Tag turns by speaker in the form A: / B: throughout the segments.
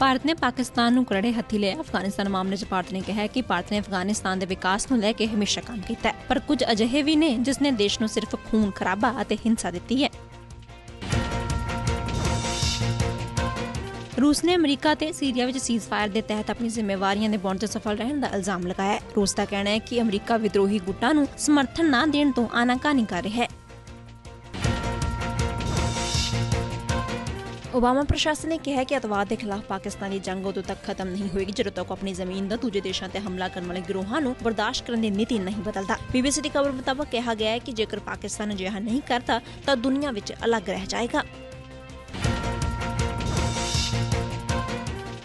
A: ਭਾਰਤ ਨੇ ਪਾਕਿਸਤਾਨ ਨੂੰ ਕਰੜੇ ਹੱਥੀ ਲਿਆ। ਅਫਗਾਨਿਸਤਾਨ ਮਾਮਲੇ 'ਚ ਭਾਰਤ ਨੇ ਕਿਹਾ ਕਿ ਭਾਰਤ ਨੇ ਅਫਗਾਨਿਸਤਾਨ ਦੇ ਵਿਕਾਸ ਨੂੰ ਲੈ ਕੇ ਹਮੇਸ਼ਾ ਕੰਮ ਕੀਤਾ ਪਰ ਕੁਝ ਅਜਿਹੇ ਵੀ ਨੇ ਜਿਸ ਨੇ ਦੇਸ਼ ਨੂੰ ਸਿਰਫ ਖੂਨ ਖਰਾਬਾ ਅਤੇ ਹਿੰਸਾ ਦਿੱਤੀ ਹੈ। ਰੂਸ ਨੇ ਅਮਰੀਕਾ ਤੇ ਸੀਰੀਆ ਵਿੱਚ ਸੀਜ਼ਫਾਇਰ ਦੇ ਤਹਿਤ ਆਪਣੀ ਜ਼ਿੰਮੇਵਾਰੀਆਂ ਨਿਭਾਉਣ 'ਚ ਸਫਲ ਰਹਿਣ ਦਾ ਇਲਜ਼ਾਮ ਲਗਾਇਆ ਹੈ। ਰੂਸ ਦਾ ਕਹਿਣਾ ਹੈ ਕਿ ਅਮਰੀਕਾ ਵਿਦਰੋਹੀ ਗੁੱਟਾਂ ਨੂੰ ਸਮਰਥਨ ਨਾ ਦੇਣ ਤੋਂ ਆਨਾਕਾਨੀ ਕਰ ਰਿਹਾ ਹੈ। ਓਬਾਮਾ ਪ੍ਰਸ਼ਾਸਨ ਨੇ ਕਿਹਾ ਕਿ ਅਤਵਾਦ ਦੇ ਖਿਲਾਫ ਪਾਕਿਸਤਾਨ ਦੀ ਜੰਗ ਉਦੋਂ ਤੱਕ ਖਤਮ ਨਹੀਂ ਹੋਏਗੀ, ਜਦੋਂ ਤੱਕ ਆਪਣੀ ਜ਼ਮੀਨ ਦਾ ਦੂਜੇ ਦੇਸ਼ਾਂ ਤੇ ਹਮਲਾ ਕਰਨ ਵਾਲੇ ਗਿਰੋਹਾਂ ਨੂੰ ਬਰਦਾਸ਼ਤ ਕਰਨ ਦੀ ਨੀਤੀ ਨਹੀਂ ਬਦਲਦਾ। ਬੀਬੀਸੀ ਦੀ ਖਬਰ ਮੁਤਾਬਕ ਕਿਹਾ ਗਿਆ ਹੈ ਕਿ ਜੇਕਰ ਪਾਕਿਸਤਾਨ ਅਜਿਹਾ ਨਹੀਂ ਕਰਦਾ, ਤਾਂ ਦੁਨੀਆ ਵਿੱਚ ਅਲੱਗ ਰਹਿ ਜਾਏਗਾ।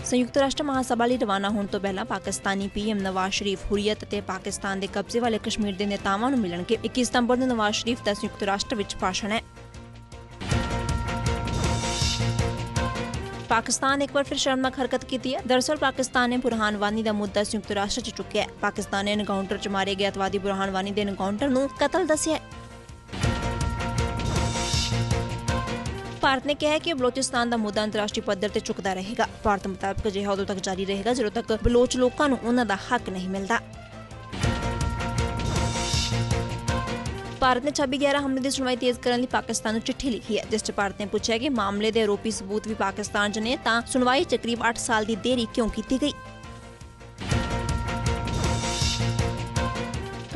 A: ਸੰਯੁਕਤ ਰਾਸ਼ਟਰ ਮਹਾਸਭਾ ਲਈ ਰਵਾਨਾ ਹੋਣ ਤੋਂ ਪਹਿਲਾਂ ਪਾਕਿਸਤਾਨੀ ਪੀਐਮ ਨਵਾਜ਼ ਸ਼ਰੀਫ ਹੁਰੀਅਤ ਅਤੇ ਪਾਕਿਸਤਾਨ ਦੇ ਕਬਜ਼ੇ ਵਾਲੇ ਕਸ਼ਮੀਰ ਦੇ ਨੇਤਾਵਾਂ ਨੂੰ ਮਿਲਣਗੇ। 21 ਸਤੰਬਰ ਨੂੰ ਨਵਾਜ਼ ਸ਼ਰੀਫ ਦਾ ਸੰਯੁਕਤ ਰਾਸ਼ਟਰ ਵਿੱਚ ਭਾਸ਼ਣ ਹੈ। ਪਾਕਿਸਤਾਨ ਇੱਕ ਵਾਰ ਫਿਰ ਸ਼ਰਮਨਾਕ ਹਰਕਤ ਕੀਤੀ ਹੈ। ਦਰਅਸਲ ਪਾਕਿਸਤਾਨ ਨੇ ਬੁਰਹਾਨ ਵਾਨੀ ਦਾ ਮੁੱਦਾ ਸੰਯੁਕਤ ਰਾਸ਼ਟਰ 'ਚ ਚੁੱਕਿਆ ਹੈ। ਪਾਕਿਸਤਾਨ ਨੇ ਐਨਕਾਊਂਟਰ 'ਚ ਮਾਰੇ ਗਏ ਅਤਵਾਦੀ ਬੁਰਹਾਨ ਵਾਨੀ ਦੇ ਐਨਕਾਊਂਟਰ ਨੂੰ ਕਤਲ ਦੱਸਿਆ ਭਾਰਤ ਨੇ ਕਿਹਾ ਹੈ ਕਿ ਬਲੋਚਿਸਤਾਨ ਦਾ ਮੁੱਦਾ ਅੰਤਰਰਾਸ਼ਟਰੀ ਪੱਧਰ ਤੇ ਚੁੱਕਦਾ ਰਹੇਗਾ। ਭਾਰਤ ਮੁਤਾਬਕ ਅਜਿਹਾ ਉਦੋਂ ਤੱਕ ਜਾਰੀ ਰਹੇਗਾ ਜਦੋਂ ਤੱਕ ਬਲੋਚ ਲੋਕਾਂ ਨੂੰ ਉਹਨਾਂ ਦਾ ਹੱਕ ਨਹੀਂ ਮਿਲਦਾ। ਭਾਰਤ ਨੇ 26/11 ਹਮਲੇ ਦੀ ਸੁਣਵਾਈ ਤੇਜ਼ ਕਰਨ ਲਈ ਪਾਕਿਸਤਾਨ ਨੂੰ ਚਿੱਠੀ ਲਿਖੀ ਹੈ, ਜਿਸ 'ਚ ਭਾਰਤ ਨੇ ਪੁੱਛਿਆ ਕਿ ਮਾਮਲੇ ਦੇ ਆਰੋਪੀ ਸਬੂਤ ਵੀ ਪਾਕਿਸਤਾਨ 'ਚ ਨੇ, ਤਾਂ ਸੁਣਵਾਈ 'ਚ ਕਰੀਬ 8 ਸਾਲ ਦੀ ਦੇਰੀ ਕਿਉਂ ਕੀਤੀ ਗਈ?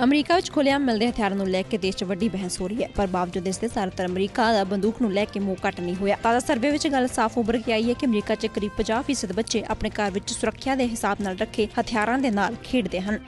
A: ਅਮਰੀਕਾ ਵਿੱਚ ਖੁੱਲ੍ਹੇਆਮ ਮਿਲਦੇ ਹਥਿਆਰਾਂ ਨੂੰ ਲੈ ਕੇ ਦੇਸ਼ 'ਚ ਵੱਡੀ ਬਹਿਸ ਹੋ ਰਹੀ ਹੈ, ਪਰ ਬਾਵਜੂਦ ਇਸ ਦੇ ਜ਼ਿਆਦਾਤਰ ਅਮਰੀਕਾ ਦਾ ਬੰਦੂਕ ਨੂੰ ਲੈ ਕੇ ਮੂੰਹ ਘੱਟ ਨਹੀਂ ਹੋਇਆ। ਤਾਜ਼ਾ ਸਰਵੇ ਵਿੱਚ ਗੱਲ ਸਾਫ਼ ਉੱਭਰ ਕੇ ਆਈ ਹੈ ਕਿ ਅਮਰੀਕਾ 'ਚ ਕਰੀਬ 50% ਬੱਚੇ ਆਪਣੇ ਘਰ ਵਿੱਚ ਸੁਰੱਖਿਆ ਦੇ ਹਿਸਾਬ ਨਾਲ ਰੱਖੇ ਹਥਿਆਰਾਂ ਦੇ ਨਾਲ ਖੇਡਦੇ ਹਨ।